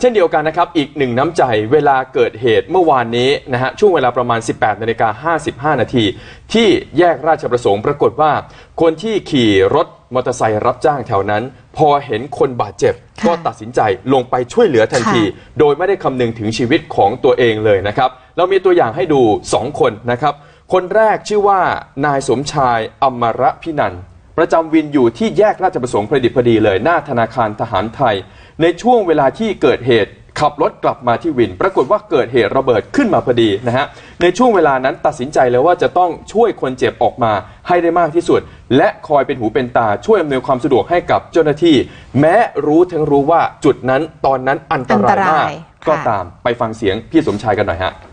เช่นเดียวกันนะครับ อีกหนึ่งน้ำใจเวลาเกิดเหตุเมื่อวานนี้นะฮะช่วงเวลาประมาณ 18นาฬิกา55 นาที ที่แยกราชประสงค์ปรากฏว่า คนที่ขี่รถมอเตอร์ไซค์รับจ้างแถวนั้น พอเห็นคนบาดเจ็บค่ะก็ตัดสินใจลงไปช่วยเหลือทันทีค่ะโดยไม่ได้คำนึงถึงชีวิตของตัวเองเลยนะครับ เรามีตัวอย่างให้ดู 2 คนนะครับ คนแรกชื่อว่านายสมชายอมรพินันท์ ประจำวินอยู่ที่แยกราชประสงค์ประดิษฐ์พอดีเลยหน้าธนาคารทหารไทย ในช่วงเวลาที่เกิดเหตุขับรถกลับมาที่วิน ปรากฏว่าเกิดเหตุระเบิดขึ้นมาพอดีนะฮะ ในช่วงเวลานั้นตัดสินใจเลยว่าจะต้องช่วยคนเจ็บออกมาให้ได้มากที่สุด และคอยเป็นหูเป็นตาช่วยอำนวยความสะดวกให้กับเจ้าหน้าที่ แม้รู้ทั้งรู้ว่าจุดนั้นตอนนั้นอันตรายมากอันตรายก็ค่ะตามไปฟังเสียงพี่สมชายกันหน่อยฮะคน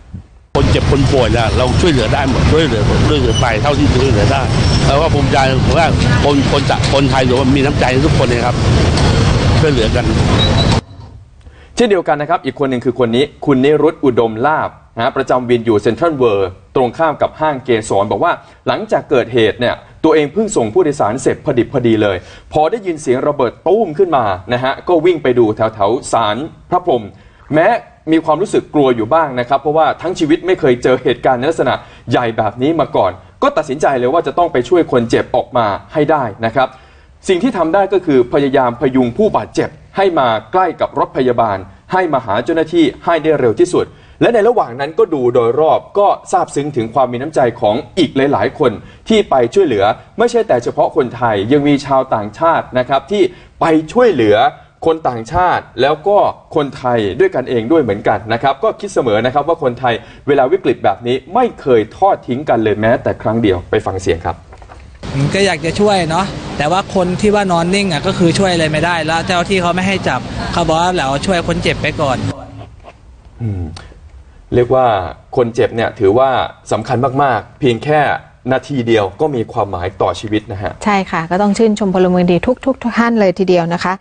เจ็บคนป่วยนี่ยเราช่วยเหลือได้หมดช่วยเหลือช่วยเหลือไปเท่าที่ช่วยเหลือได้แล้วก็ภูมิใจผมว่าคนคนจะคนไทยหรือว่ามีน้ำใจทุกคนเลยครับช่วยเหลือกัน เช่นเดียวกันนะครับ อีกคนหนึ่งคือคนนี้ คุณนิรุตอุดมลาบนะฮะประจำวินอยู่เซ็นทรัลเวิร์ตรงข้ามกับห้างเกสรบอกว่าหลังจากเกิดเหตุเนี่ยตัวเองเพิ่งส่งผู้โดยสารเสร็จพอดิบพอดีเลย พอได้ยินเสียงระเบิดตุ้มขึ้นมานะฮะก็วิ่งไปดูแถวแถวๆศาลพระพรหมแม้ มีความรู้สึกกลัวอยู่บ้างนะครับ เพราะว่าทั้งชีวิตไม่เคยเจอเหตุการณ์ในลักษณะใหญ่แบบนี้มาก่อน ก็ตัดสินใจเลยว่าจะต้องไปช่วยคนเจ็บออกมาให้ได้นะครับ สิ่งที่ทำได้ก็คือพยายามพยุงผู้บาดเจ็บ ให้มาใกล้กับรถพยาบาล ให้มาหาเจ้าหน้าที่ให้ได้เร็วที่สุด และในระหว่างนั้นก็ดูโดยรอบก็ซาบซึ้งถึงความมีน้ำใจของอีกหลาย ๆ คนที่ไปช่วยเหลือ ไม่ใช่แต่เฉพาะคนไทยยังมีชาวต่างชาตินะครับที่ไปช่วยเหลือ คนต่างชาติแล้วก็คนไทยด้วยกันเองด้วยเหมือนกันนะครับ ก็คิดเสมอนะครับว่าคนไทยเวลาวิกฤตแบบนี้ไม่เคยทอดทิ้งกันเลยแม้แต่ครั้งเดียวไปฟังเสียงครับผมก็อยากจะช่วยเนาะแต่ว่าคนที่ว่านอนนิ่งอะก็คือช่วยอะไรไม่ได้แล้วเจ้าที่เขาไม่ให้จับเขาบอกว่าเราช่วยคนเจ็บไปก่อนอืมเรียกว่าคนเจ็บเนี่ยถือว่าสำคัญมากๆ เพียงแค่นาทีเดียวก็มีความหมายต่อชีวิตนะฮะ ใช่ค่ะ ก็ต้องชื่นชมพลเมืองดีทุกๆทุกท่านเลยทีเดียวนะคะ